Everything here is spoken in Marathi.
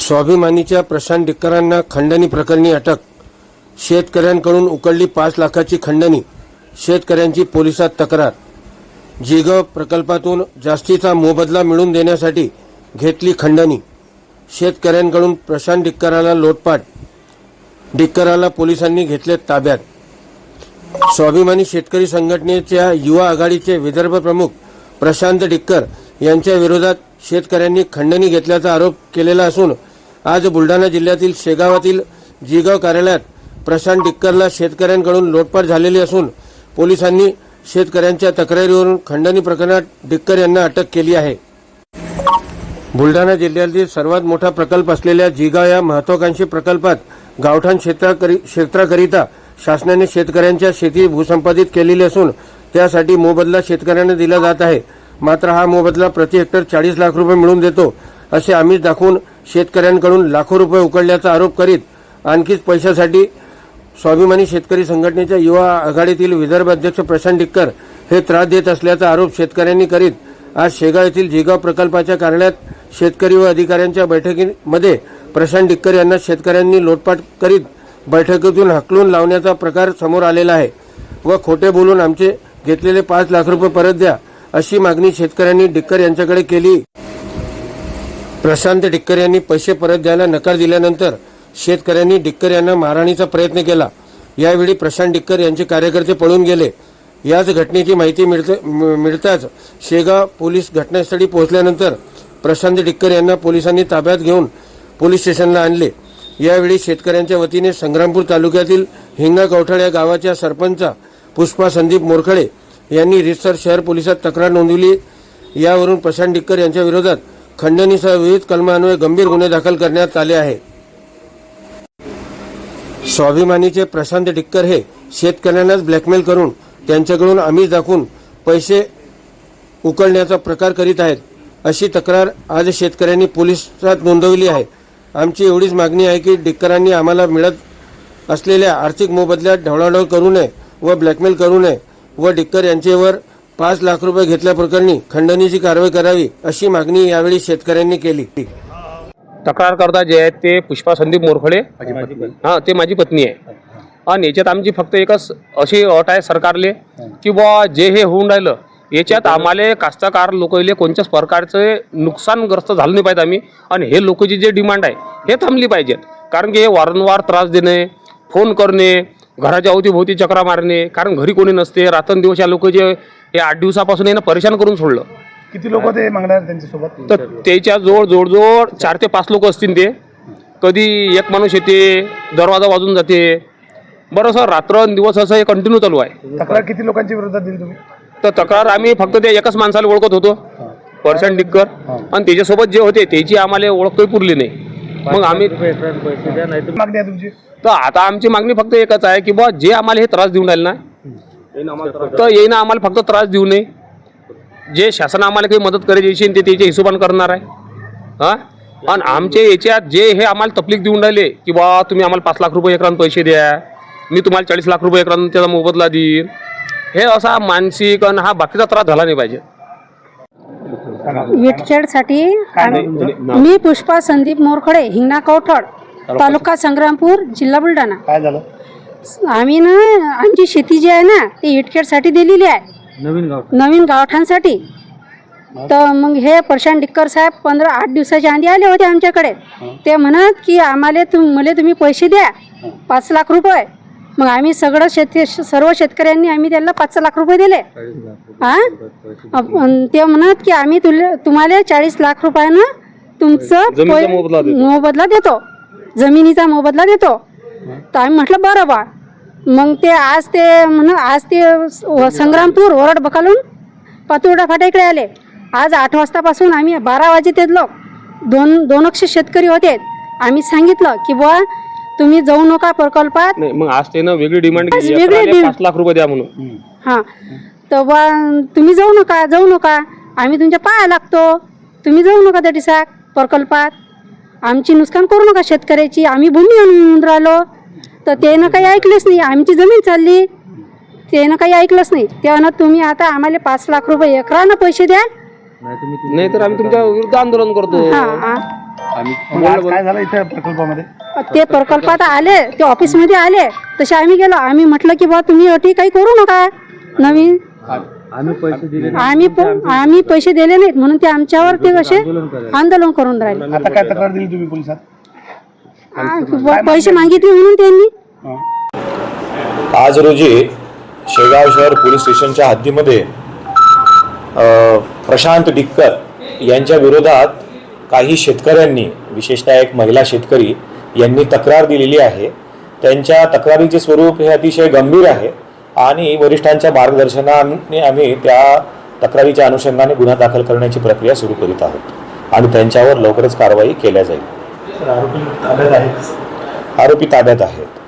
स्वाभिमानीच्या प्रशांत डिक्करांना खंडणी प्रकरणी अटक. शेतकऱ्यांकडून उकळली पाच लाखाची खंडणी शेतकऱ्यांची पोलिसात तक्रार. जिगव प्रकल्पातून जास्तीचा मोबदला मिळवून देण्यासाठी घेतली खंडणी. शेतकऱ्यांकडून प्रशांत डिक्कराला लोटपाट. डिक्कराला पोलिसांनी घेतले ताब्यात. स्वाभिमानी शेतकरी संघटनेच्या युवा आघाडीचे विदर्भ प्रमुख प्रशांत डिक्कर यांच्या विरोधात शेतकऱ्यांनी खंडणी घेतल्याचा आरोप केलेला असून आज बुलढाणा जिल्ह्यातील शेगावातील जिगाव कार्यालयात प्रशांत डिक्करला शेतकऱ्यांकडून लोटपाट झालेली असून पोलिसांनी शेतकऱ्यांच्या तक्रारीवरून खंडणी प्रकरणात डिक्कर यांना अटक केली आहे. बुलढाणा जिल्ह्यातील सर्वात मोठा प्रकल्प असलेल्या जिगाव या महत्वाकांक्षी प्रकल्पात गावठाण क्षेत्राकरि क्षेत्राकरिता शासनाने शेतकऱ्यांच्या शेती भूसंपादित केलेली असून त्यासाठी मोबदला शेतकऱ्यांना दिला जात आहे. मात्र हा मोबदला प्रति हेक्टर चाळीस लाख रुपये मिळून देतो असे आमिष दाखवून शेतकऱ्यांकडून लाखो रुपये उकळल्याचा आरोप करीत आणखीच पैशासाठी स्वाभिमानी शेतकरी संघटनेच्या युवा आघाडीतील विदर्भ अध्यक्ष प्रशांत डिक्कर हे त्रास देत असल्याचा आरोप शेतकऱ्यांनी करीत. आज शेगाव येथील जिगाव प्रकल्पाच्या कार्यालयात शेतकरी व अधिकाऱ्यांच्या बैठकीमध्ये प्रशांत डिक्कर यांना शेतकऱ्यांनी लोटपाट करीत बैठकीतून हकलून लावण्याचा प्रकार समोर आलेला आहे. व खोटे बोलून आमचे घेतलेले पाच लाख रुपये परत द्या अशी मागणी शेतकऱ्यांनी डिक्कर यांच्याकडे केली. प्रशांत डिक्कर यांनी पैसे परत द्यायला नकार दिल्यानंतर शेतकऱ्यांनी डिक्कर यांना मारहाणीचा प्रयत्न केला. यावेळी प्रशांत डिक्कर यांचे कार्यकर्ते पळून गेले. याच घटनेची माहिती मिळते मिळताच शेगाव पोलीस घटनास्थळी पोहोचल्यानंतर प्रशांत डिक्कर यांना पोलिसांनी ताब्यात घेऊन पोलीस स्टेशनला आणले. यावेळी शेतकऱ्यांच्या वतीने संग्रामपूर तालुक्यातील हिंगा कवठाळ या गावाच्या सरपंचा पुष्पा संदीप मोरखळे यांनी रितसर शहर पोलिसात तक्रार नोंदवली. यावरून प्रशांत डिक्कर यांच्या विरोधात खंडणीसह विविध कलमान्वये गंभीर गुन्हे दाखल करण्यात आले आहे स्वाभिमानीचे प्रशांत डिक्कर हे शेतकऱ्यांनाच ब्लॅकमेल करून त्यांच्याकडून आमिष दाखवून पैसे उकळण्याचा प्रकार करीत आहेत. अशी तक्रार आज शेतकऱ्यांनी पोलिसात नोंदवली आहे. आमची एवढीच मागणी आहे की डिक्करांनी आम्हाला मिळत असलेल्या आर्थिक मोबदल्यात ढवळाढवळ करू नये व ब्लॅकमेल करू नये व डिक्कर यांचेवर पाच लाख रुपये घेतल्याप्रकरणी खंडणीची कारवाई करावी अशी मागणी यावेळी शेतकऱ्यांनी केली. तक्रार करता जे आहेत ते पुष्पा संदीप मोरखडे. हां ते माझी पत्नी आहे. आणि याच्यात आमची फक्त एकच अशी अट आहे सरकारले की बुवा जे हे होऊन राहिलं याच्यात आम्हाला कास्तकार लोकले कोणत्याच प्रकारचं नुकसानग्रस्त झालं नाही पाहिजे आम्ही. आणि हे लोकांची जे डिमांड आहे हे थांबली पाहिजेत. कारण की हे वारंवार त्रास देणे फोन करणे घराच्या अवतीभोवती चक्रा मारणे कारण घरी कोणी नसते रात्रंदिवस या लोक जे हे आठ दिवसापासून यानं परेशान करून सोडलं. किती लोक ते मागणार त्यांच्यासोबत? तर त्याच्याजवळ जवळजवळ चार ते पाच लोक असतील ते. कधी एक माणूस येते दरवाजा वाजून जाते. बरं सर रात्र दिवस असं हे कंटिन्यू चालू आहे. तक्रार किती लोकांच्या विरोधात दिली तुम्ही? तर तक्रार आम्ही फक्त त्या एकाच माणसाला ओळखत होतो. पर्सन डिक्कर. आणि त्याच्यासोबत जे होते त्याची आम्हाला ओळख काही पुरली नाही. मग आम्ही मागणी आहे तुमची? तर आता आमची मागणी फक्त एकच आहे की बुवा जे आम्हाला हे त्रास देऊन राहिले ना तर येईना आम्हाला फक्त त्रास देऊ नये. जे शासन आम्हाला काही मदत करायची असेल ते त्याच्या हिशोबाने करणार आहे. हां? आणि आमचे याच्यात जे हे आम्हाला तकलीफ देऊन राहिले की बा तुम्ही आम्हाला पाच लाख रुपये एकरान पैसे द्या मी तुम्हाला चाळीस लाख रुपये एकरान त्याचा मोबदला देईन. हे असा मानसिक आणि हा बाकीचा त्रास झाला नाही पाहिजे. विटखेडसाठी मी पुष्पा संदीप मोरखडे हिंगणा कवठड तालुका संग्रामपूर जिल्हा बुलढाणा. काय झालं? आम्ही ना आमची शेती जी आहे ना ती विटखेडसाठी दिलेली आहे. नवीन गाव. नवीन गावठाणसाठी. तर मग हे प्रशांत डिक्कर साहेब पंधरा आठ दिवसाच्या आधी आले होते आमच्याकडे. ते म्हणत की आम्हाला तुम मला तुम्ही पैसे द्या. पाच लाख रुपये. मग आम्ही सगळं शेती सर्व शेतकऱ्यांनी आम्ही त्यांना पाच लाख रुपये दिले. हा ते म्हणत की आम्ही तुले तुम्हाला चाळीस लाख रुपयानं तुमचं. मोबदला देतो. जमिनीचा मोबदला देतो. तर आम्ही म्हटलं बरं बा. मग ते आज ते म्हण आज ते संग्रामपूर ओरड बकालून पातुर्डा फाट्याकडे आले. आज आठ वाजतापासून आम्ही बारा वाजे ते लोक दोन दोन अक्षे शेतकरी होते. आम्ही सांगितलं की बुवा तुम्ही जाऊ नका प्रकल्पात. नाही मग आज त्यानं वेगळी डिमांड आज केली. वेगळी एकराने demand. पाच लाख रुपये द्या म्हणून. हां. तर बा तुम्ही जाऊ नका जाऊ नका. आम्ही तुमच्या पाया लागतो. तुम्ही जाऊ नका त्या दिसाक प्रकल्पात. आमची नुकसान करू नका शेतकऱ्याची. आम्ही भूमी आणून राहिलो. तर त्यानं काही ऐकलेच नाही. आमची जमीन चालली. त्यानं काही ऐकलंच नाही. त्यानं तुम्ही आता आम्हाला पाच लाख रुपये एकरानं पैसे द्या. नाही तर आम्ही तुमच्या विरुद्ध आंदोलन करतो. हां हां. मग आज काय झालं इथे प्रकल्पामध्ये? ते प्रकल्पात आले ते ऑफिसमध्ये आले. तसे आम्ही गेलो. आम्ही म्हटलं की बा तुम्ही अटी काही करू नका नवीन. आम्ही प- आम्ही पैसे दिले नाहीत. म्हणून ते आमच्यावर ते कसे आंदोलन करून राहिले. आता काय तक्रार दिली तुम्ही पोलिसात? आ, पैसे मागितले म्हणून त्यांनी. आज रोजी शेगाव शहर पोलीस स्टेशनच्या हद्दीमध्ये प्रशांत डिक्कर यांच्या विरोधात काही शेतकऱ्यांनी विशेषतः एक महिला शेतकरी यांनी तक्रार दिलेली आहे. त्यांच्या तक्रारीचे स्वरूप हे अतिशय गंभीर आहे आणि वरिष्ठांच्या मार्गदर्शनाने आम्ही त्या तक्रारीच्या अनुषंगाने गुन्हा दाखल करण्याची प्रक्रिया सुरू करीत आहोत आणि त्यांच्यावर लवकरच कारवाई केल्या जाईल. आरोपी ताब्यात आहेत.